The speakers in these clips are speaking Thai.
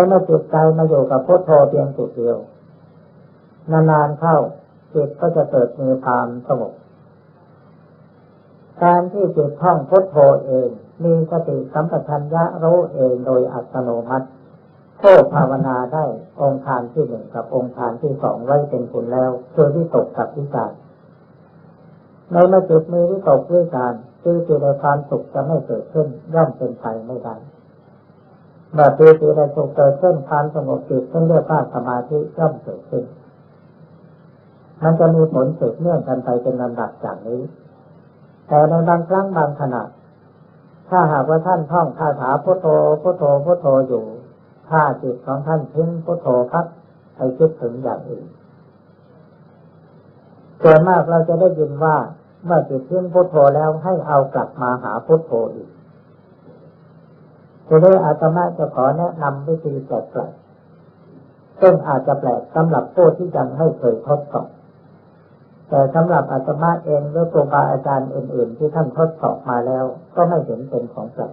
ในเมื่อจิตใจมาอยู่กับพุทโธเพียงจุดเดียวนานๆเข้าจิตก็จะเกิดมีความสงบการที่จิตท่องพุทโธเอง มีสติสัมปชัญญะรู้เองโดยอัตโนมัติโ้ภาวนาได้องค์ฌานที่หนึ่งกับองค์ฌานที่สองไว้เป็นผลแล้วคือที่ตกกับวิจารในเมื่อจิตมีวิตกวิจารคือจิตในความสุขจะไม่เกิดขึ้นย่อมเป็นไปไม่ได้ เมื่อปีติในสุขเกิดขึ้นความสงบจิตซึ่งเรียกว่าสมาธิย่อมเกิดขึ้น มันจะมีผลสืบเนื่องกันไปเป็นลำดับจากนี้ แต่ในบางครั้งบางขณะถ้าหากว่าท่านท่องคาถาพุทโธพุทโธพุทโธอยู่ ถ้าจิตของท่านทิ้งพุทโธครับไปคิดถึงอย่างอื่นส่วนมากเราจะได้ยินว่าเมื่อจิตทิ้งพุทโธแล้วให้เอากลับมาหาพุทโธอีก จะได้อาตมาจะขอแนะนำวิธีแปลกๆซึ่งอาจจะแปลกสำหรับผู้ที่ยังไม่เคยทดสอบแต่สำหรับอาตมาเองหรือครูบาอาจารย์อื่น ๆ ที่ท่านทดสอบมาแล้ว ก็ไม่เห็นเป็นของแปลก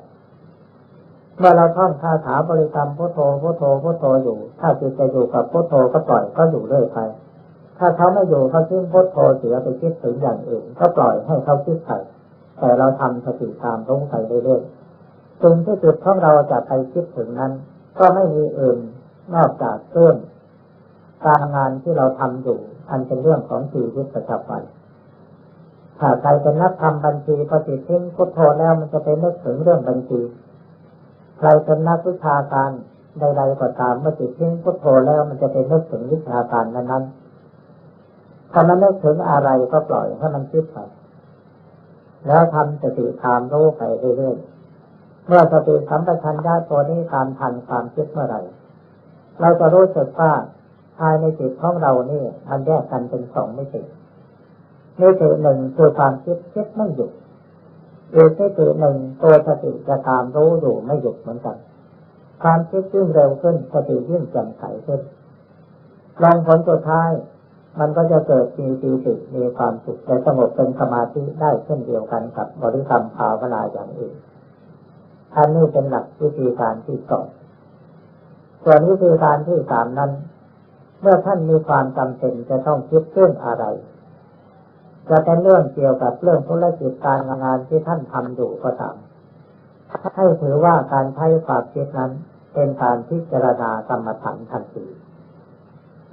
เมื่อเราท่องคาถาบริกรรมพุทโธพุทโธพุทโธอยู่ ถ้าจิตจะอยู่กับพุทโธก็ปล่อยก็อยู่เรื่อยไป ถ้าเขาไม่อยู่เขาทิ้งพุทโธเสียไปคิดถึงอย่างอื่น ก็ปล่อยให้เขาคิดไปแต่เราทำสติตามรู้ไปเรื่อยๆ สิ่งที่จิตของเราจะไปคิดถึงนั้น ก็ไม่มีอื่นนอกจากเรื่องการงานที่เราทำอยู่ อันเป็นเรื่องของชีวิตประจำวันถ้าใครเป็นนักทำบัญชีปฏิทิ้งพุทโธแล้วมันจะไปนึกถึงเรื่องบัญชี ใครเป็นนักวิชาการใดๆก็ตามเมื่อจิตทิ้งพุทโธแล้วมันจะเป็นนึกถึงวิชาการนั้นๆถ้ามันนึกถึงอะไรก็ปล่อยให้มันคิดไปแล้วทำสติตามรู้ไปเรื่อยๆ เมื่อสติสัมปชัญญะตัวนี้ตามทันความคิดเมื่อไหร่ เราจะรู้สึกว่าภายในจิตของเรานี่มันแยกกันเป็นสองมิติมิติหนึ่งคือความคิดคิดไม่หยุดอีกมิติหนึ่งตัวสติจะตามรู้อยู่ไม่หยุดเหมือนกัน ความคิดยิ่งเร็วขึ้นสติยิ่งแจ่มใสขึ้นลองผลสุดท้าย มันก็จะเกิดมีปีติมีความสุขและสงบเป็นสมาธิได้เช่นเดียวกันกับบริกรรมภาวนาอย่างอื่น อันนี้เป็นหลักวิธีการที่สองส่วนวิธีการที่สามนั้น เมื่อท่านมีความจำเป็นจะต้องคิดเรื่องอะไร จะเป็นเรื่องเกี่ยวกับเรื่องธุรกิจการงานที่ท่านทำอยู่ก็ตามให้ถือว่าการใช้ความคิดนั้นเป็นการพิจารณากรรมฐานทันที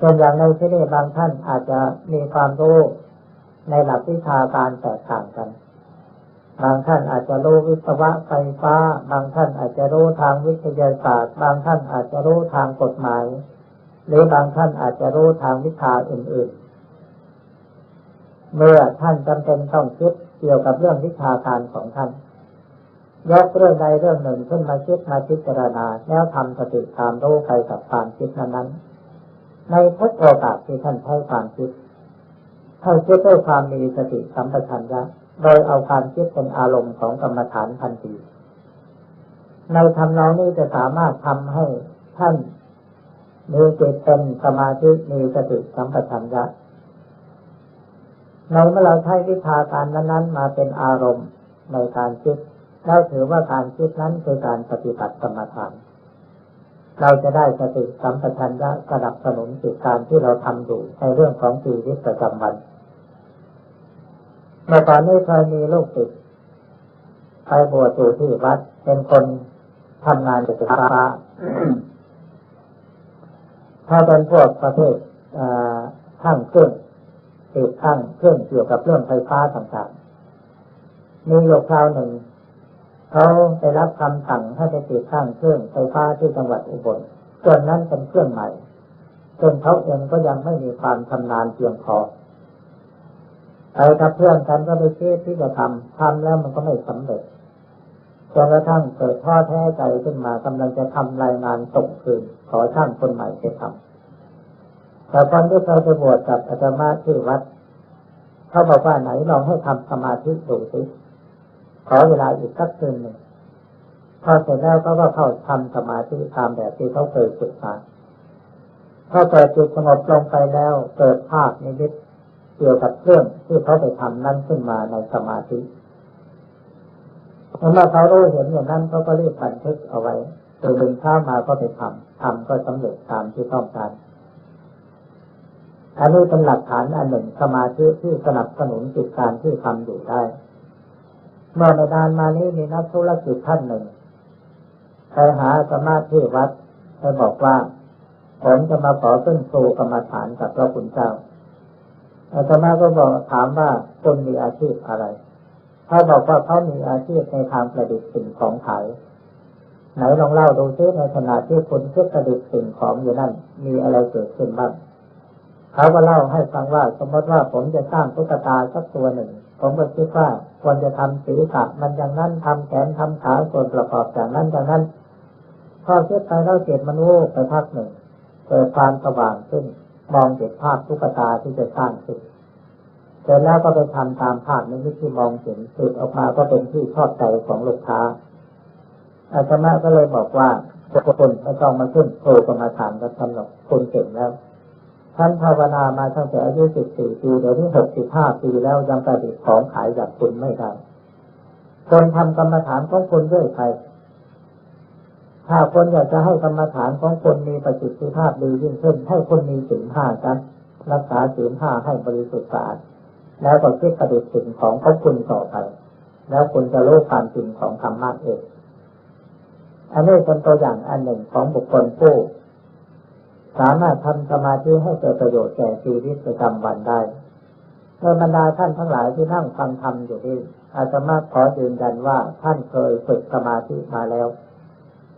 ส่วนอย่างในที่นี้บางท่านอาจจะมีความรู้ในหลักวิชาการแตกต่างกัน บางท่านอาจจะรู้วิศวะไฟฟ้า บางท่านอาจจะรู้ทางวิทยาศาสตร์ บางท่านอาจจะรู้ทางกฎหมาย หรือบางท่านอาจจะรู้ทางวิชาอื่น ๆ เมื่อท่านจำเป็นต้องคิดเกี่ยวกับเรื่องวิชาการของท่านยกเรื่องใดเรื่องหนึ่งขึ้นมาคิดมาพิจารณาแล้วทำสติตามรู้ไปกับความคิดนั้นในทุกโอกาสที่ท่านใช้ความคิดท่านคิดด้วยความมีสติสัมปชัญญะ โดยเอาความคิดเป็นอารมณ์ของกรรมฐานทันที ในทำนองนี้จะสามารถทำให้ท่านมีจิตเป็นสมาธิมีสติสัมปชัญญะในเมื่อเราใช้วิชาการนั้นๆ มาเป็นอารมณ์ในการคิดได้ถือว่าการคิดนั้นคือการปฏิบัติกรรมฐาน เราจะได้สติสัมปชัญญะสนับสนุนสิการที่เราทำอยู่ในเรื่องของชีวิตประจำวัน เมื่อตอนนี้เคยมีลูกศิษย์ไปบวชอยู่ที่วัด เป็นคนทำงานกับฟ้าถ้าเป็นพวกประเภทท่างเครื่องติดตั้งเครื่องเกี่ยวกับเรื่องไฟฟ้าต่างๆ มีอยู่คราวหนึ่งเขาได้รับคำสั่งให้ไปติดตั้งเครื่องไฟฟ้าที่จังหวัดอุบล ส่วนนั้นเป็นเครื่องใหม่จนเขาเองก็ยังไม่มีความชำนาญเพียงพอ ไปกับเพื่อนกันก็ไปคิดที่จะทำทำแล้วมันก็ไม่สำเร็จจนกระทั่งเกิดท้อแท้ใจขึ้นมากำลังจะทำรายงานส่งคืนขอช่างคนใหม่ไปทำแต่ตอนที่เราไปบวชกับอาจารย์ที่วัดเขาบอกว่าไหนลองให้ทำสมาธิดูสิขอเวลาอีกสักคืนหนึ่งพอเสร็จแล้วเขาก็เข้าทำสมาธิตามแบบที่เขาเคยฝึกมาพอเกิดจิตสงบลงไปแล้วเกิดภาพนิมิต เกี่ยวกับเครื่องที่เขาไปทำนั้นขึ้นมาในสมาธิเมื่อเขารู้เห็นอย่างนั้นเขาก็รีบบันทึกเอาไว้ตื่นเช้ามาก็ไปทำทำก็สำเร็จตามที่ต้องการอันนี้เป็นหลักฐานอันหนึ่งสมาธิที่สนับสนุนจิตการที่ทำอยู่ได้ เมื่อไม่นานมานี้มีนักธุรกิจท่านหนึ่งไปหาสมาธิวัดไปบอกว่าผมจะมาขอขึ้นครูกรรมฐานกับพระคุณเจ้า อาตมาก็บอกถามว่าคนมีอาชีพอะไรเขาบอกว่าเขามีอาชีพในทางประดิษฐ์สิ่งของขายไหนลองเล่าดูซิในขณะที่คุณคิดประดิษฐ์สิ่งของอยู่นั่น มีอะไรเกิดขึ้นบ้างเขาก็เล่าให้ฟังว่า สมมติว่าผมจะสร้างตุ๊กตาสักตัวหนึ่ง ผมก็คิดว่าควรจะทำศีรษะมันอย่างนั้นทำแขนทำขาส่วนประกอบอย่างนั้นอย่างนั้นพอคิดไปแล้วเกิดมันวูบไปพักหนึ่งเกิดความสว่างขึ้น มองเห็นภาพตุ๊กตาที่จะสร้างขึ้นเสร็จแล้วก็ไปทำตามภาพนี้ที่มองเห็นสุดออกมาก็เป็นที่ชอบใจของลูกค้าอาตมาก็เลยบอกว่าคนไม่ต้องมาขึ้นโทรกรรมาฐานกับกำหนดคนเก่งแล้วท่านภาวนามาตั้งแต่อายุสิบสี่ปีเดี๋ยวนี้หกสิบห้าปีแล้วยังประดิษฐ์ของขายอย่างคุณไม่ได้คนทำกรรมฐานของคนด้วยใคร ถ้าคนอยากจะให้กรรมฐานของคนมีประสิทธิภาพดียิ่งขึ้น ให้คนมีศีลห้ากันรักษาศีลห้าให้บริสุทธิ์สะอาดแล้วก็คิดประดิษฐ์สิ่งของของคุณต่อไป แล้วคุณจะรู้ความจริงของธรรมะเองอันนี้เป็นตัวอย่างอันหนึ่งของบุคคลผู้สามารถทำสมาธิให้เกิดประโยชน์แก่ชีวิตประจำวันได้เมื่อบรรดาท่านทั้งหลายที่นั่งฟังธรรมอยู่นี่อาจจะมาขอยืนยันว่าท่านเคยฝึกสมาธิมาแล้ว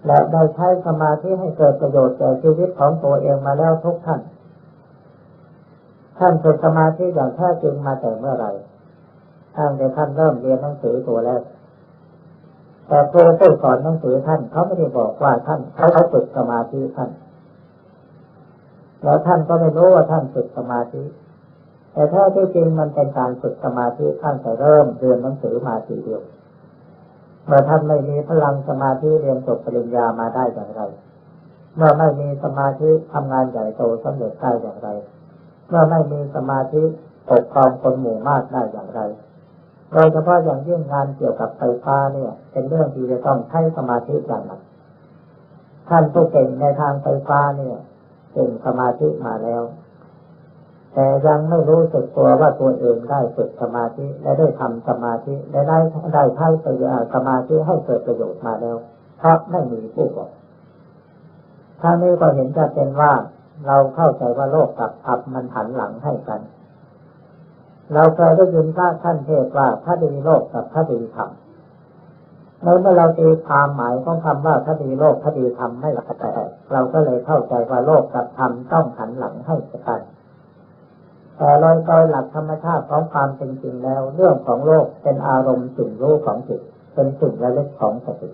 และได้ใช้สมาธิให้เกิดประโยชน์แก่ชีวิตของตัวเองมาแล้วทุกท่าน ท่านฝึกสมาธิอย่างแท้จริงมาแต่เมื่อไหร่ตั้งแต่ท่านเริ่มเรียนหนังสือตัวแรก แต่ครูผู้สอนหนังสือท่านเขาไม่ได้บอกว่าท่านเขาเขาฝึกสมาธิท่าน แล้วท่านก็ไม่รู้ว่าท่านฝึกสมาธิ แต่แท้ที่จริงมันเป็นการฝึกสมาธิท่านแต่เริ่มเรียนหนังสือมาทีเดียว เมื่อท่านไม่มีพลังสมาธิเรียนจบปริญญามาได้อย่างไร เมื่อไม่มีสมาธิทำงานใหญ่โตสำเร็จได้อย่างไร เมื่อไม่มีสมาธิปกครองคนหมู่มากได้อย่างไรโดยเฉพาะอย่างยิ่งงานเกี่ยวกับไฟฟ้าเนี่ย เป็นเรื่องที่จะต้องใช้สมาธิอย่างหนักท่านผู้เก่งในทางไฟฟ้าเนี่ยเก่งสมาธิมาแล้ว แต่ยังไม่รู้สึกตัวว่าตัวเองได้ฝึกสมาธิและได้ทำสมาธิและได้ได้ใช้สมาธิให้เกิดประโยชน์มาแล้วเพราะไม่มีผู้บอกท่านี้ก็เห็นจะเป็นว่าเราเข้าใจว่าโลกกับธรรมมันหันหลังให้กัน เราเคยได้ยินพระท่านเทศว่าถ้าดีโลกกับถ้าดีธรรมเมื่อเราตีความหมายของคำว่าถ้าดีโลกถ้าดีธรรมไม่หลักแต่เราก็เลยเข้าใจว่าโลกกับธรรมต้องหันหลังให้กัน แต่โดยโดยหลักธรรมชาติของความเป็นจริงแล้ว เรื่องของโลกเป็นอารมณ์สิ่งรู้ของจิตเป็นสิ่งละเล็กของสติ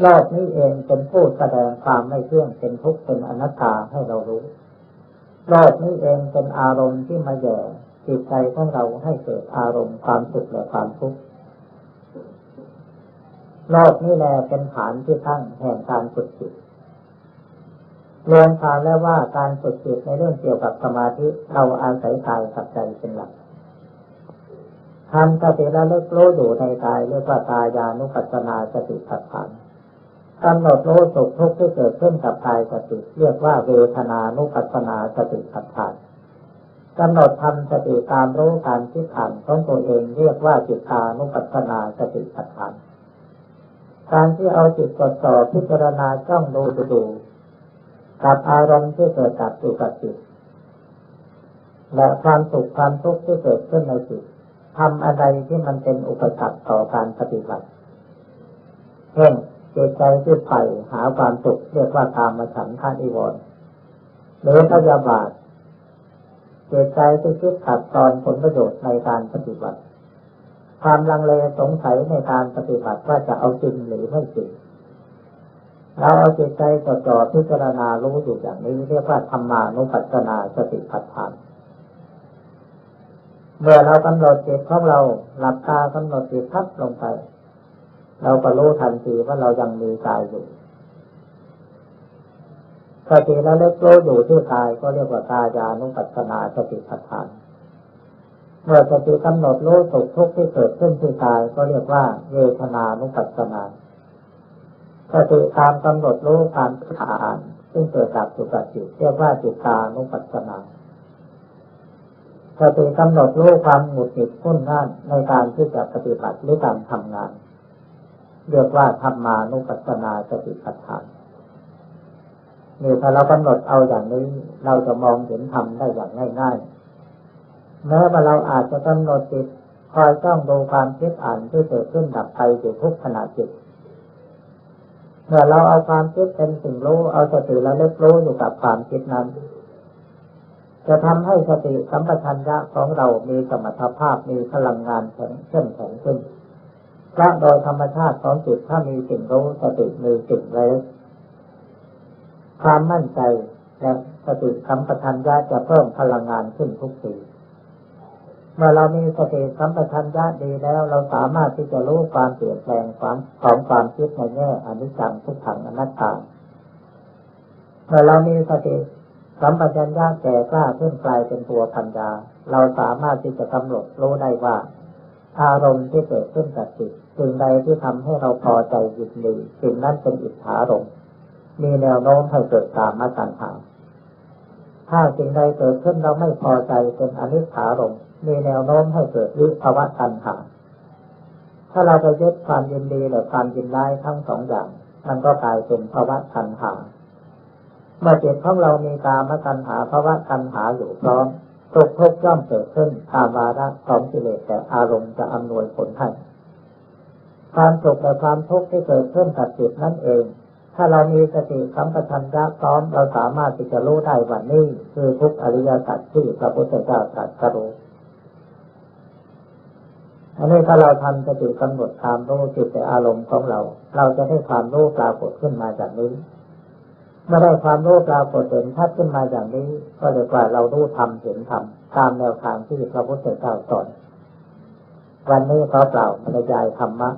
โลกนี้เองเป็นผู้แสดงความไม่เที่ยงเป็นทุกข์เป็นอนัตตาให้เรารู้โลกนี้เองเป็นอารมณ์ที่มาแย่จิตใจของเราให้เกิดอารมณ์ความสุขและความทุกข์โลกนี้แลเป็นฐานที่ตั้งแห่งการฝึกจิต เรียนข่าวแล้วว่าการฝึกจิตในเรื่องเกี่ยวกับสมาธิเราอาศัยกายกับใจเป็นหลักทำสติระลึกรู้อยู่ในกายเรียกว่ากายานุปัสสนาสติปัฏฐานกำหนดรู้สุขทุกข์ที่เกิดขึ้นกับกายสติเรียกว่าเวทนานุปัสสนาสติปัฏฐานกำหนดทำสติตามรู้การคิดอ่านของตัวเองเรียกว่าจิตานุปัสสนาสติปัฏฐานการที่เอาจิตจดจ่อพิจารณาจ้องดูดู กับอารมณ์ที่เกิดจากอยู่กับจิตและความสุขความทุกข์ที่เกิดขึ้นในจิตทำอะไรที่มันเป็นอุปสรรคต่อการปฏิบัติเช่นจิตใจที่ใฝ่หาความสุขเรียกว่าตามมาฉันท่านอิวรณ์หรือพยาบาทจิตใจที่คิดขัดตอนผลประโยชน์ในการปฏิบัติ ความลังเลสงสัยในการปฏิบัติว่าจะเอาจริงหรือไม่จริง เราเอาจิตใจจดจ่อพิจารณารู้อยู่อย่างนี้เรียกว่าธรรมานุปัสสนาสติปัฏฐานเมื่อเรากำหนดจิตของเราหลับตากำหนดจิตทับลงไป เราก็รู้ทันทีว่าเรายังมีกายอยู่สติแล้วเล็กรู้อยู่ที่กายก็เรียกว่ากายานุปัสสนาสติปัฏฐานเมื่อสติกำหนดรู้สุขทุกข์ที่เกิดขึ้นที่กายก็เรียกว่าเวทนานุปัสสนา กสติตามกำหนดรู้ความอ่านซึ่งเกิดจากสุขจิตเรียกว่าจิตตานุปัสสนาสติกำหนดรู้ความหงุดหงิดพุ่นง่านในการที่จะปฏิบัติหรือการทำงานเรียกว่าธรรมานุปัสสนาสติปัฏฐานนี่ถ้าเรากำหนดเอาอย่างนี้ เราจะมองเห็นธรรมได้อย่างง่ายๆแม้ว่าเราอาจจะกำหนดจิตคอยจ้องดูความคิดอ่านที่เกิดขึ้นดับไปอยู่ทุกขณะจิต เมื่อเราเอาความคิดเป็นสิ่งรู้ เอาสติระลึกรู้อยู่กับความคิดนั้น จะทำให้สติสัมปชัญญะของเรามีสมรรถภาพมีพลังงานแข็งเข้มแข็งขึ้นเพราะโดยธรรมชาติของจิตถ้ามีสิ่งรู้สติมีสิ่งระลึกความมั่นใจและสติสัมปชัญญะจะเพิ่มพลังงานขึ้นทุกที เมื่อเรามีสติสัมปชัญญะดีแล้ว เราสามารถที่จะรู้ความเปลี่ยนแปลงความของความคิดในแง่อนิจจังทุกขังอนัตตาเมื่อเรามีสติสัมปชัญญะแก่กล้าขึ้นกลายเป็นตัวปัญญา เราสามารถที่จะกำหนดรู้ได้ว่า อารมณ์ที่เกิดขึ้นกับจิตสิ่งใดที่ทำให้เราพอใจยินดีสิ่งนั้นเป็นอิทธารมมีแนวโน้มให้เกิดตามมาตัณหาถ้าสิ่งใดเกิดขึ้นเราไม่พอใจเป็นอนิจฐารม มีแนวโน้มให้เกิดวิภาวะตัณหา ถ้าเราไปยึดความยินดีหรือความยินร้ายทั้งสองอย่าง มันก็กลายเป็นภาวะตัณหา เมื่อจิตของเรามีกามตัณหาภาวะตัณหาอยู่พร้อมทุกทุกย่อมเกิดขึ้นตามวาระของกิเลสแต่อารมณ์จะอำนวยผลให้ความสุขและความทุกข์ที่เกิดขึ้นกับจิตนั่นเอง ถ้าเรามีสติสัมปชัญญะพร้อมเราสามารถที่จะรู้ได้ว่านี่คือทุกอริยสัจที่พระพุทธเจ้าตรัสรู้ อันนี้ถ้าเราทำสติกำหนดความรู้จิตแต่อารมณ์ของเรา เราจะได้ความรู้ปรากฏขึ้นมาจากนี้เมื่อได้ความรู้ปรากฏเห็นชัดขึ้นมาอย่างนี้ ก็เรียกว่าเรารู้ทำเห็นทำตามแนวทางที่พระพุทธเจ้าสอนวันนี้ขาเปล่าบรรยายธรรมะ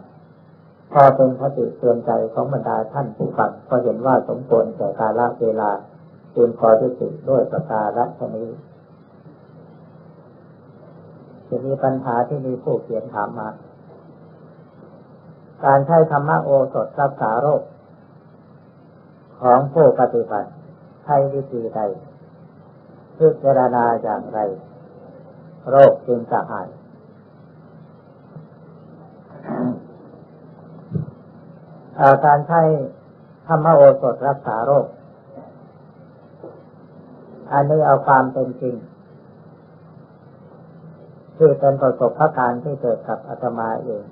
พอเป็นคติเตือนใจของบรรดาท่านผู้ฟังก็เห็นว่าสมควรแก่กาลเวลาจึงขอที่สุดด้วยประการฉนี้ จะมีปัญหาที่มีผู้เขียนถามมา การใช้ธรรมโอสถรักษาโรค ของผู้ปฏิบัติใช้วิธีใดพิจารณาอย่างไร โรคจึงจะหาย การใช้ธรรมโอสถรักษาโรค อันนี้เอาความเป็นจริง ที่เป็นประสบการณ์ที่เกิดกับอาตมาเอง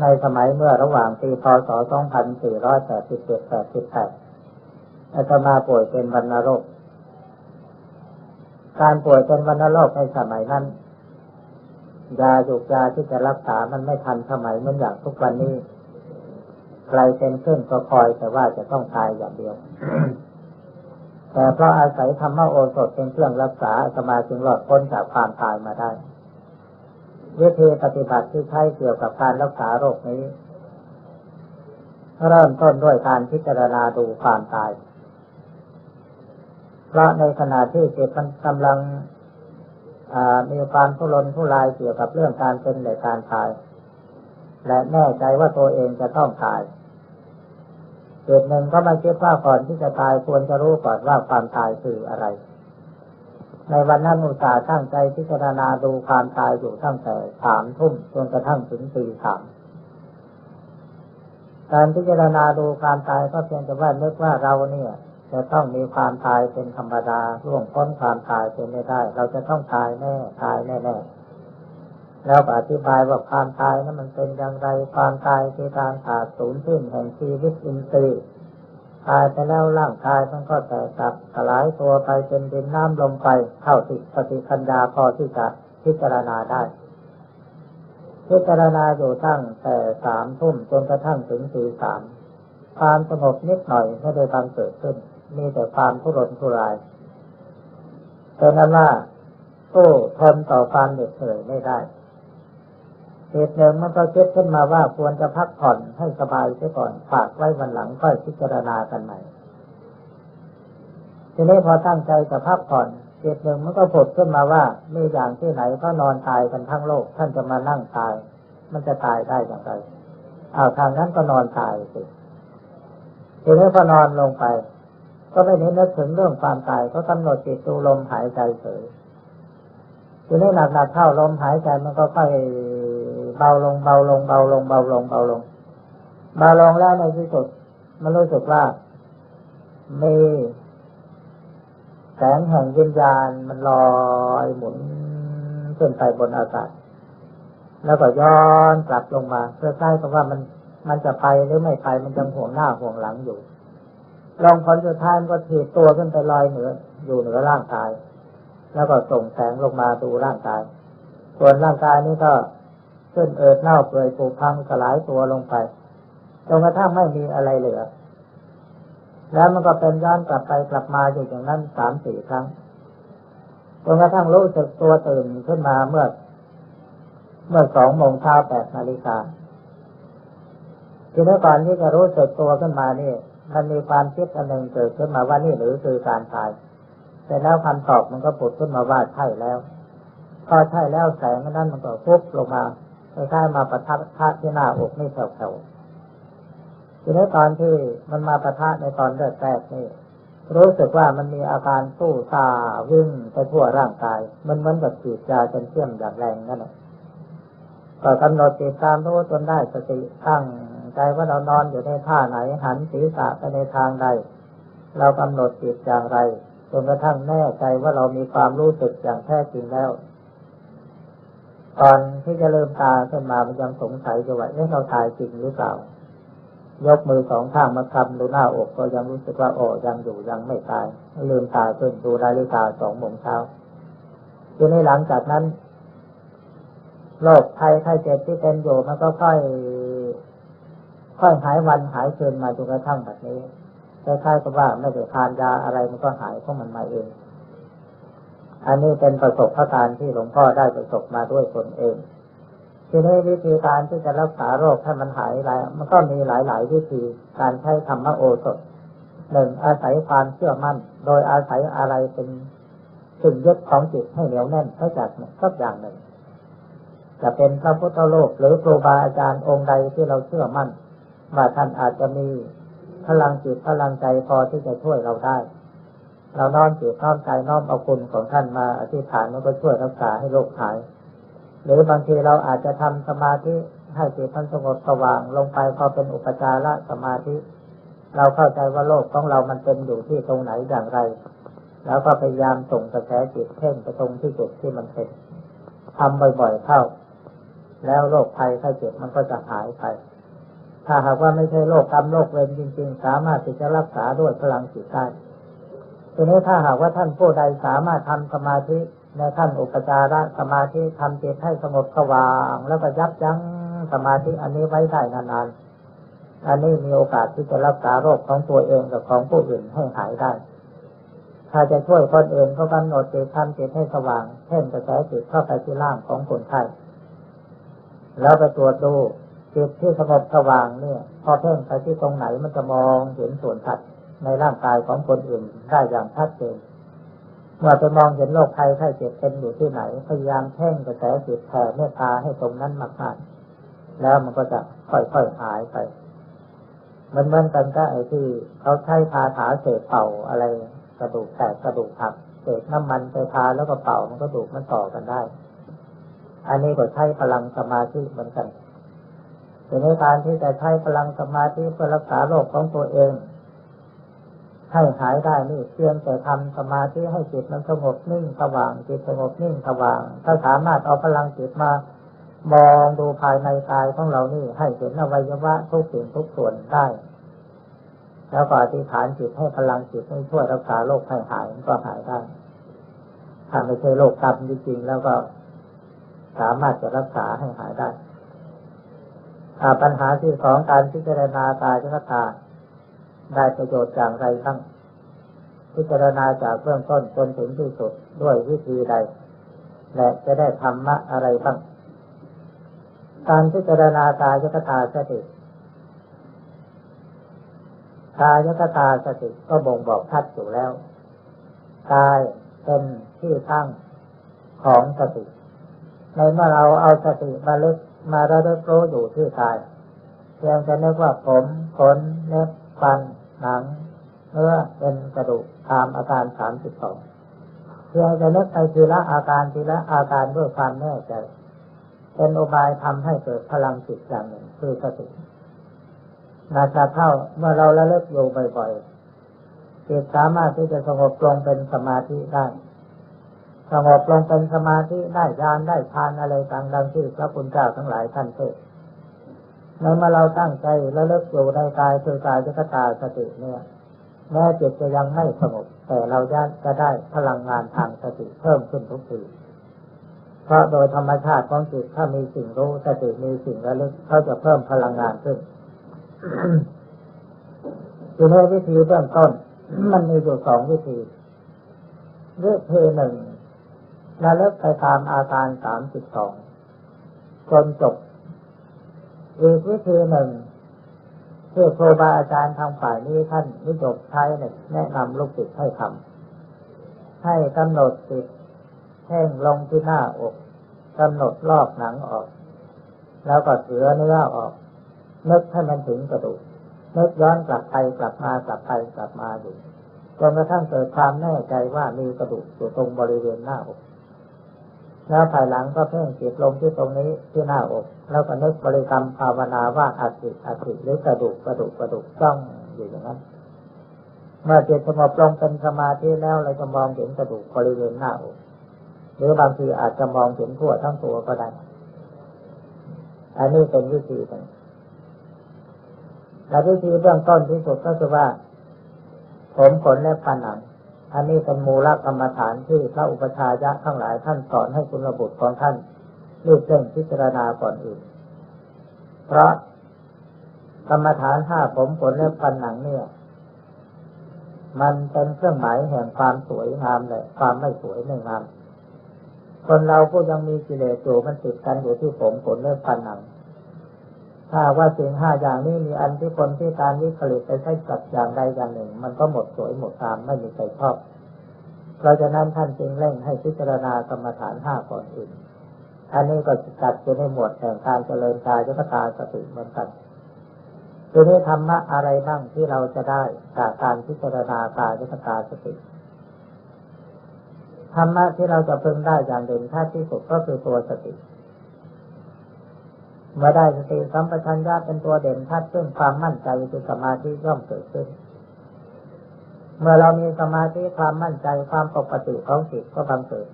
ในสมัยเมื่อระหว่างปีพศ 2487-88 อาตมาป่วยเป็นวัณโรค การป่วยเป็นวัณโรคในสมัยนั้น ยาหยุกยาที่จะรักษามันไม่ทันสมัยเหมือนอย่างทุกวันนี้ ใครเป็นขึ้นก็คอยแต่ว่าจะต้องตายอย่างเดียว แต่เพราะอาศัยธรรมโอสถเป็นเครื่องรักษาสมาจึงหลอดพ้นจากความตายมาได้ วิธีปฏิบัติที่ใช้เกี่ยวกับการรักษาโรคนี้ เริ่มต้นด้วยการพิจารณาดูความตาย เพราะในขณะที่จิตมันกำลังมีความทุรนทุรายเกี่ยวกับเรื่องการเป็นและการตาย และแน่ใจว่าตัวเองจะต้องตาย เหตุหนึ่งก็มาคิดว่าก่อนที่จะตายควรจะรู้ก่อนว่าความตายคืออะไร ในวันนั้นอุตส่าห์ตั้งใจพิจารณาดูความตายอยู่ตั้งแต่สามทุ่มจนกระทั่งถึงตีสามการพิจารณาดูความตายก็เพียงแต่ว่านึกว่าเราเนี่ยจะต้องมีความตายเป็นธรรมดาล่วงพ้นความตายเป็นไม่ได้ เราจะต้องตายแน่ตายแน่แน่ แล้วอธิบายว่าความตายนั้นมันเป็นอย่างไร ความตายคือการขาดสูญสิ้นแห่งชีวิตอินทรีย์ตายไปแล้วร่างกายมันก็แตกกลับสลายตัวไปเป็นดินน้ำลมไปเข้าติสติปัญญาพอที่จะพิจารณาได้ พิจารณาอยู่ตั้งแต่สามทุ่มจนกระทั่งถึงสี่สามความสงบนิดหน่อยไม่ได้บังเกิดขึ้น มีแต่ความทุรนทุรายเป็นนั้นว่าตู้ทนต่อความเหน็ดเหนื่อยไม่ได้ เหตุหนึ่งมันก็คิดขึ้นมาว่าควรจะพักผ่อนให้สบายเสียก่อนฝากไว้วันหลังค่อยพิจารณากันใหม่ ทีนี้พอตั้งใจจะพักผ่อนเหตุหนึ่งมันก็ผุดขึ้นมาว่าไมีอย่างที่ไหนก็นอนตายกันทั้งโลก ท่านจะมานั่งตาย มันจะตายได้อย่างไรอ้าวทางนั้นก็นอนตายสิทีนี้พอนอนลงไป ก็ไม่ได้นึกถึงเรื่องความตายก็กำหนดจิตดูลมหายใจเฉยทีนี้หนักๆเข้าลมหายใจมันก็ค่อย เบาลงเบาลงเบาลงเบาลงเบาลงเบาลงแล้วในที่สุดมันรู้สึกว่ามีแสงแห่งวิญญาณมันลอยหมุนขึ้นไปบนอากาศ แล้วก็ย้อนกลับลงมาเพื่อใกล้กับว่ามันมันจะไปหรือไม่ไปมันจะห่วงหน้าห่วงหลังอยู่ลองผลสุดท้ายมันก็ถีบตัวขึ้นไปลอยเหนือ อยู่เหนือร่างกาย แล้วก็ส่งแสงลงมาดูร่างกาย ส่วนร่างกายนี้ก็ ขึ้นเอิดเน่าเปื่อยผุพังสลายตัวลงไปจนกระทั่งไม่มีอะไรเหลือ แล้วมันก็เป็นย้อนกลับไปกลับมาอยู่อย่างนั้นสามสี่ครั้งจนกระทั่งรู้สึกตัวตื่นขึ้นมาเมื่อ เมื่อสองโมงเช้าแปดนาฬิกาทีนี้ก่อนที่จะรู้สึกตัวขึ้นมานี่ มันมีความคิดอันหนึ่งเกิดขึ้นมาว่านี่หรือคือการตายแต่แล้วคำตอบมันก็ผุดขึ้นมาว่าใช่แล้ว พอใช่แล้วแสงนั้นมันก็ฟุบลงมา คล้ายๆมาประทับพระที่หน้าอกนี่แถวๆทีนี้ตอนที่มันมาประทะในตอนแรกๆนี่รู้สึกว่ามันมีอาการสู้ซาวิ่งไปทั่วร่างกาย มันเหมือนกับฉีดยาจนเชื่อมอย่างแรงนั่นแหละก็กำหนดติดตามรู้จนได้สติตั้งใจว่าเรานอนอยู่ในท่าไหนหันศีรษะไปในทางใด เรากำหนดจิตอย่างไรจนกระทั่งแน่ใจว่าเรามีความรู้สึกอย่างแท้จริงแล้ว ตอนที่จะเริ่มตาขึ้นมามันยังสงสัยอยู่ว่าเอ๊ะเราตายจริงหรือเปล่า ยกมือสองข้างมาคำดูหน้าอกก็ยังรู้สึกว่าโอ้ยังอยู่ยังไม่ตายลืมตาขึ้นดูนาฬิกาสองโมงเช้าทีนี้หลังจากนั้นโรคภัยไข้เจ็บที่เป็นอยู่มันก็ค่อย ค่อยหายวันหายคืนมาจนกระทั่งแบบนี้คล้ายๆกับว่าไม่ได้ทานยาอะไรมันก็หายของมันมาเอง อันนี้เป็นประสบการณ์ที่หลวงพ่อได้ประสบมาด้วยตนเอง ทีนี้วิธีการที่จะรักษาโรคให้มันหายหลายมันก็มีหลาย ๆ วิธีการใช้ธรรมโอสถหนึ่งอาศัยความเชื่อมั่น โดยอาศัยอะไรเป็นสิ่งยึดของจิตให้เหนียวแน่นเท่าจากสักอย่างหนึ่ง จะเป็นพระพุทธโลกหรือครูบาอาจารย์องค์ใดที่เราเชื่อมั่นว่าท่านอาจจะมีพลังจิตพลังใจพอที่จะช่วยเราได้ เราน้อมจิตน้อมใจน้อมเอาคุณของท่านมาอธิษฐานมันก็ช่วยรักษาให้โรคหาย หรือบางทีเราอาจจะทำสมาธิให้จิตมันสงบสว่างลงไปพอเป็นอุปจารสมาธิ เราเข้าใจว่าโลกของเรามันเป็นอยู่ที่ตรงไหนอย่างไร แล้วก็พยายามส่งกระแสจิตเพ่งไปตรงที่จุดที่มันเป็นทำบ่อยๆเข้า แล้วโรคภัยไข้เจ็บมันก็จะหายไป ถ้าหากว่าไม่ใช่โรคกรรมโรคเวรจริง ๆ สามารถที่จะรักษาด้วยพลังจิตได้ ทีนี้ถ้าหากว่าท่านผู้ใดสามารถทำสมาธิในท่านอุปจารสมาธิทำจิตให้สงบสว่าง แล้วก็ยับยั้งสมาธิอันนี้ไว้ได้นานๆ อันนี้มีโอกาสที่จะรักษาโรคของตัวเองกับของผู้อื่นให้หายได้ ถ้าจะช่วยคนอื่นก็กำหนดจิตทำจิตให้สว่างเพ่งกระแสจิตเข้าไปที่ร่างของคนไข้แล้วไปตรวจดูจิตที่สงบสว่างเนี่ย พอเพ่งไปที่ตรงไหนมันจะมองเห็นส่วนสัตว์ ในร่างกายของคนอื่นได้อย่างชัดเจนเมื่อไปมองเห็นโรคภัยไข้เจ็บเป็นอยู่ที่ไหน พยายามเพ่งกระแสจิตแผ่เมตตาให้ตรงนั้นมากๆแล้วมันก็จะค่อยๆหายไป มันเหมือนกันก็ไอ้ที่เขาใช้คาถาเสกเป่าอะไรกระดูกแตกกระดูกหักเสกน้ำมันไปทาแล้วก็เป่ามันก็ดูกมันต่อกันได้ อันนี้ก็ใช้พลังสมาธิเหมือนกันแต่ในการที่จะใช้พลังสมาธิเพื่อรักษาโรคของตัวเอง ให้หายได้นี่เพียงแต่ทำสมาธิให้จิตมันสงบนิ่งสว่างจิตสงบนิ่งสว่าง ถ้าสามารถเอาพลังจิตมามองดูภายในกายของเรานี่ให้เห็นอวัยวะทุกสิ่งทุกส่วนได้ แล้วก็อธิษฐานจิตให้พลังจิตให้ช่วยรักษาโรคให้หายมันก็หายได้ถ้าไม่ใช่โรคกรรมจริงๆแล้วก็สามารถจะรักษาให้หายได้ปัญหาที่สองการพิจารณากายคตา ได้ประโยชน์อย่างไรบ้างพิจารณาจากเบื้องต้นจนถึงที่สุดด้วยวิธีใด และจะได้ธรรมะอะไรบ้าง การพิจารณากายคตาสติกายคตาสติก็บ่งบอกชัดอยู่แล้วกายเป็นที่ตั้งของสติ ในเมื่อเราเอาสติมาลึกมาระลึกรู้อยู่ที่กายเพียงจะนึกว่าผมขนเล็บฟัน นังเนื้อเป็นกระดูกตามอาการสามสิบสองเพียงจะนึกไปทีละอาการทีละอาการด้วยความแน่ใจเป็นอุบายทำให้เกิดพลังจิตอย่างหนึ่งคือสตินาจะเท่าเมื่อเราละเลิกอยู่บ่อยๆจิตสามารถที่จะสงบลงเป็นสมาธิได้สงบลงเป็นสมาธิได้ญาณได้ฌานอะไรต่างดังที่พระคุณเจ้าทั้งหลายท่านเทศ ในเมื่อเราตั้งใจและเลิกอยู่ในกายคือกายจักตาสติเนี่ยแม้จิตจะยังไม่สงบแต่เราจะจะได้พลังงานทางสติเพิ่มขึ้นทุกทีเพราะโดยธรรมชาติของจิตถ้ามีสิ่งรู้สติมีสิ่งระลึกเขาจะเพิ่มพลังงานขึ้นทีนี้วิธีเบื้องต้น มันมีอยู่สองวิธีวิธีหนึ่งระลึกไปตามอาการสามสิบสองจนจบ อีกวิธีหนึ่งที่ครูบาอาจารย์ทางฝ่ายนี้ท่านนิยมใช้เนี่ยแนะนำลูกศิษย์ให้ทำให้กำหนดจิตแท่งลงที่หน้าอกกำหนดลอกหนังออก แล้วก็เสือเนื้อออกนึกให้มันถึงกระดูกนึกย้อนกลับไปกลับมากลับไปกลับมาอยู่จนกระทั่งเกิดความแน่ใจว่ามีกระดูกอยู่ตรงบริเวณหน้าอก แล้วภายหลังก็เพ่งจิตลงที่ตรงนี้ที่หน้าอก แล้วก็นึกบริกรรมภาวนาว่าอาจิอาจิหรือกระดูกกระดูกกระดูกจ้องอยู่อย่างนั้น เมื่อจิตสงบลงเป็นสมาธิแล้วเราจะมองเห็นกระดูกบริเวณหน้าอก หรือบางทีอาจจะมองเห็นทั่วทั้งตัวก็ได้ อันนี้เป็นวิธีหนึ่งและวิธีเบื้องต้นที่สุดก็คือว่า ผมขนและผนัง อันนี้เป็นมูลกรรมฐานที่พระอุปชายะทั้งหลายท่านสอนให้คุณระบุตรของท่านรีบเร่งพิจารณาก่อนอื่น เพราะกรรมฐานห้าผมขนและผนังเนี่ย มันเป็นเครื่องหมายแห่งความสวยงามเลยความไม่สวยไม่งาม คนเราก็ยังมีกิเลสอยู่มันติดกันอยู่ที่ผมขนและผนัง ถ้าว่าสิ่งห้าอย่างนี้มีอันที่คนที่การวิผลิตไปใช้กับอย่างใดอย่างหนึ่ง มันก็หมดสวยหมดตามไม่มีใครชอบเราจะนั้นท่านจึงเร่งให้พิจารณากรรมฐานห้าก่อนอื่นอันนี้ก็จัดอยู่ในหมวดแห่งการเจริญกายยกตาสติเหมือนกันทีนี้ธรรมะอะไรบ้างที่เราจะได้จากการพิจารณากายยกตาสติธรรมะที่เราจะพึงได้อย่างเด่นชัดที่สุดก็คือตัวสติ เมื่อได้สติสัมปชัญญะเป็นตัวเด่นชัดขึ้นความมั่นใจคือสมาธิย่อมเกิดขึ้น เมื่อเรามีสมาธิความมั่นใจความปกติของจิตก็บังเกิด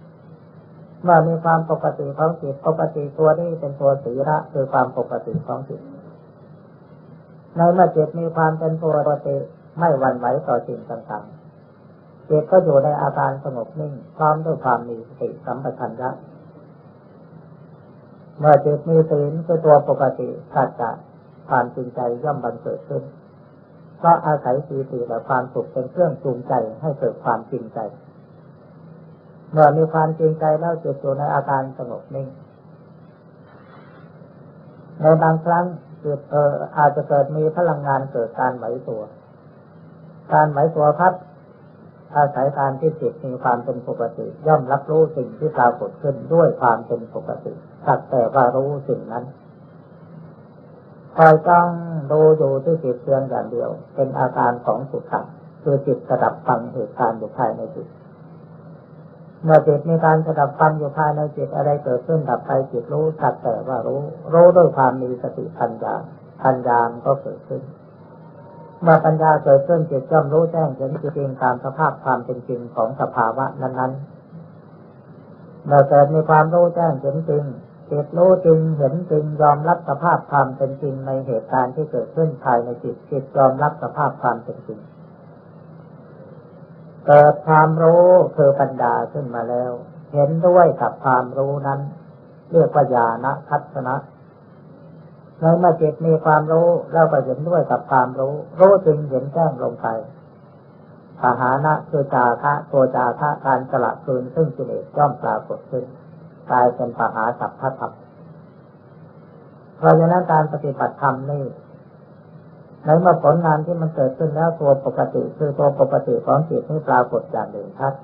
เมื่อมีความปกติของจิตปกติตัวนี้เป็นตัวสีระคือความปกติของจิตในเมื่อจิตมีความเป็นตัวปกติไม่หวั่นไหวต่อสิ่งต่างๆจิตก็อยู่ในอาการสงบนิ่งพร้อมด้วยความมีสติสัมปชัญญะ เมื่อจิตมีศีลคือตัวปกติสัจจะความจริงใจย่อมบังเกิดขึ้นเพราะอาศัยสีสีและความสุขเป็นเครื่องจูงใจให้เกิดความจริงใจ เมื่อมีความจริงใจแล้วจิตอยู่ในอาการสงบนิ่งในบางครั้งจิตเอออาจจะเกิดมีพลังงานเกิดการไหวตัว การไหวตัวพัด อาศัยการที่จิตมีความเป็นปกติ ย่อมรับรู้สิ่งที่ปรากฏขึ้นด้วยความเป็นปกติสักแต่ว่ารู้สิ่งนั้นคอยจ้องดูอยู่ที่จิตเพียงอย่างเดียว เป็นอาการของสุขะคือจิตกระดับฟังเหตุการณ์อยู่ภายในจิตเมื่อจิตมีการกระดับฟังอยู่ภายในจิตอะไรเกิดขึ้นดับไปจิตรู้สักแต่ว่ารู้ รู้ด้วยความมีสติปัญญาปัญญาก็เกิดขึ้น เมื่อปัญญาเกิดขึ้นจิตย่อมรู้แจ้งเห็นจริงตามสภาพความเป็นจริงของสภาวะนั้นๆเมื่อเกิดมีความรู้แจ้งเห็นจริงจิตรู้จริงเห็นจริงยอมรับสภาพความเป็นจริงในเหตุการณ์ที่เกิดขึ้นภายในจิตจิตยอมรับสภาพความเป็นจริงเกิดความรู้คือปัญญาขึ้นมาแล้ว เห็นด้วยกับความรู้นั้น เรียกว่าญาณทัศนะ ในเมื่อจิตมีความรู้แล้วก็เห็นด้วยกับความรู้ รู้จริงเห็นแจ้งลงไปปหานะคือจาคะตัวจาคะการสละคืนซึ่งกิเลสย่อมปรากฏขึ้นกลายเป็นปหาสัพพะธรรมเพราะฉะนั้นการปฏิบัติธรรมนี่ในเมื่อผลงานที่มันเกิดขึ้นแล้วตัวปกติ คือตัวปกติของจิตนี่ปรากฏอย่างเด่นชัด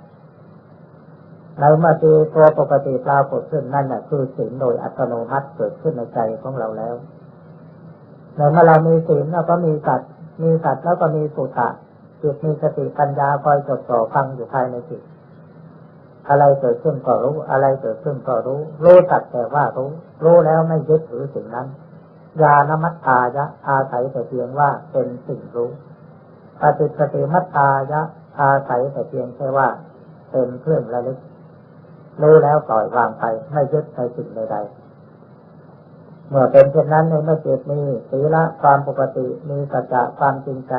ในเมื่อตัวปกติปรากฏขึ้นนั่นแหละคือสิ่งโดยอัตโนมัติเกิดขึ้นในใจของเราแล้ว ในเมื่อเรามีศีลเราก็มีสัตมีสัตว์แล้วก็มีสุตะจิตมีสติปัญญาคอยจดจ่อฟังอยู่ภายในจิต อะไรเกิดขึ้นก็รู้ อะไรเกิดขึ้นก็รู้ รู้ตัดแต่ว่ารู้ รู้แล้วไม่ยึดถือสิ่งนั้น ยานมัตตายะอาศัยแต่เพียงว่าเป็นสิ่งรู้ปฏิสติมัตตายะอาศัยแต่เพียงแค่ว่าเป็นเครื่องระลึกรู้แล้วปล่อยวางไปไม่ยึดในสิ่งใดๆ เมื่อเป็นเช่นนั้นในเมื่อจิตมีศีละความปกติมีสัจจะความจริงใจ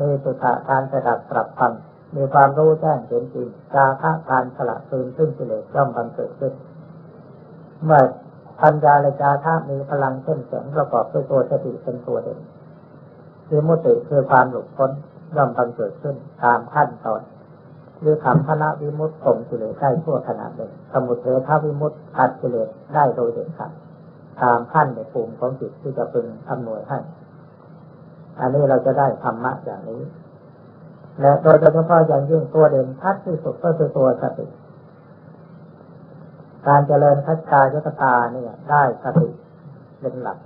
มีสุตะการสดับปรับฟังมีความรู้แจ้งเห็นจริงจาคะการสละคืนซึ่งกิเลสย่อมบังเกิดขึ้น เมื่อปัญญาและจาคะมีพลังเข้มแข็งประกอบด้วยตัวสติเป็นตัวเด่นคือมุติคือความหลุดพ้นย่อมบังเกิดขึ้นตามขั้นตอนหรือคำพระวิมุตติข่มกิเลสได้ชั่วขณะหนึ่งสมุทเททวิมุตติตัดกิเลสได้โดยเด็ดขาด ตามขั้นในภูมิของจิตที่จะเป็นอำนวยให้ อันนี้เราจะได้ธรรมะอย่างนี้ และโดยเฉพาะอย่างยิ่งตัวเด่นชัดที่สุดก็คือตัวสติ การเจริญทัศกายกตตาเนี่ยได้สติเป็นหลัก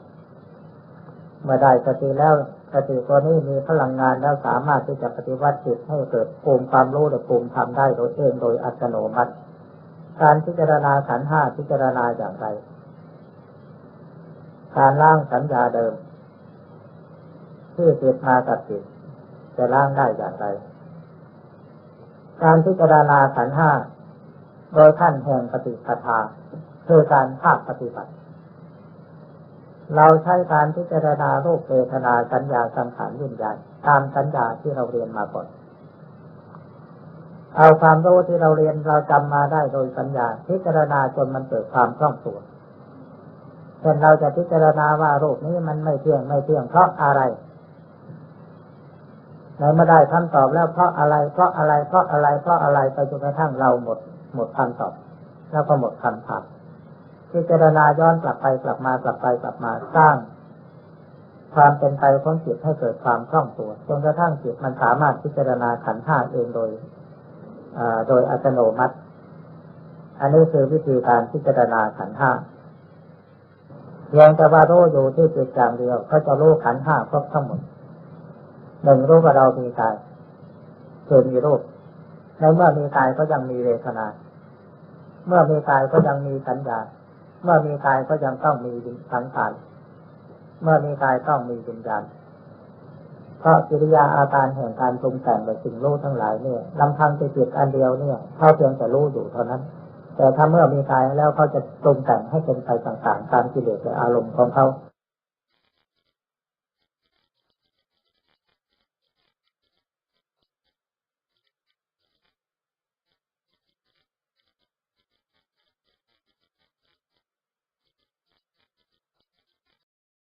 เมื่อได้สติแล้วสติตัวนี้มีพลังงานแล้วสามารถที่จะปฏิวัติจิตให้เกิดภูมิความรู้และภูมิธรรมได้โดยเองโดยอัตโนมัติ การพิจารณาขันห้าพิจารณาอย่างไร การล้างสัญญาเดิม ที่ติดมากับจิตจะล้างได้อย่างไร การพิจารณาขันห้าโดยขั้นแห่งปฏิปทาคือการภาคปฏิบัติ เราใช้การพิจารณาโรูปเวทนาสัญญาสังขารวิญญาณตามสัญญาที่เราเรียนมาก่อน เอาความรู้ที่เราเรียนเราจำมาได้โดยสัญญาพิจารณาจนมันเกิดความคล่องตัว เช่นเราจะพิจารณาว่ารูปนี้มันไม่เที่ยงไม่เที่ยงเพราะอะไรในเมื่อได้คำตอบแล้วเพราะอะไร เพราะอะไร เพราะอะไร เพราะอะไรไปจนกระทั่งเราหมด หมดคำตอบ แล้วก็หมดคำถามพิจารณาย้อนกลับไปกลับมากลับไปกลับมาสร้าง ความเป็นไปของจิตให้เกิดความคล่องตัวจนกระทั่งจิตมันสามารถพิจารณาขันธ์ห้าเองโดยโดยอัตโนมัติ อันนี้คือวิธีการพิจารณาขันธ์ห้า เพียงแต่ว่ารู้อยู่ที่จิตอย่างเดียวก็จะรู้ขันห้าครบทั้งหมดหนึ่งรู้ว่าเรามีกายคือมีรูปในเมื่อมีกายก็ยังมีเวทนา เมื่อมีกายก็ยังมีสัญญา เมื่อมีกายก็ยังต้องมีสังขาร เมื่อมีกายต้องมีวิญญาณเพราะกิริยาอาการแห่งการปรุงแต่งในสิ่งรู้ทั้งหลายเนี่ยลำพังจะจิตอันเดียวเนี่ยเขาเพียงแต่รู้อยู่เท่านั้น แต่ถ้าเมื่อมีกายแล้วเขาจะตรงแต่งให้เป็นไปต่างๆ ตามกิเลสและอารมณ์ของเขา